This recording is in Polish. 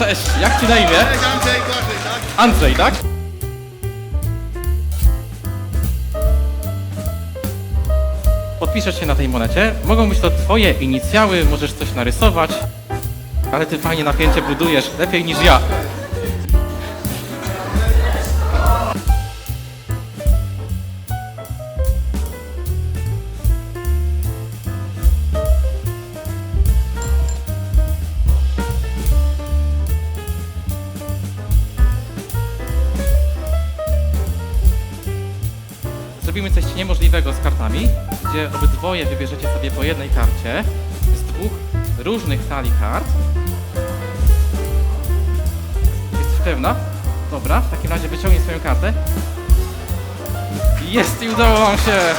Cześć, jak ci na imię? Andrzej, tak? Podpiszesz się na tej monecie. Mogą być to twoje inicjały, możesz coś narysować. Ale ty fajnie napięcie budujesz, lepiej niż ja. Zrobimy coś niemożliwego z kartami, gdzie obydwoje wybierzecie sobie po jednej karcie z dwóch różnych talii kart. Jesteś pewna? Dobra, w takim razie wyciągnij swoją kartę. Jest i udało wam się!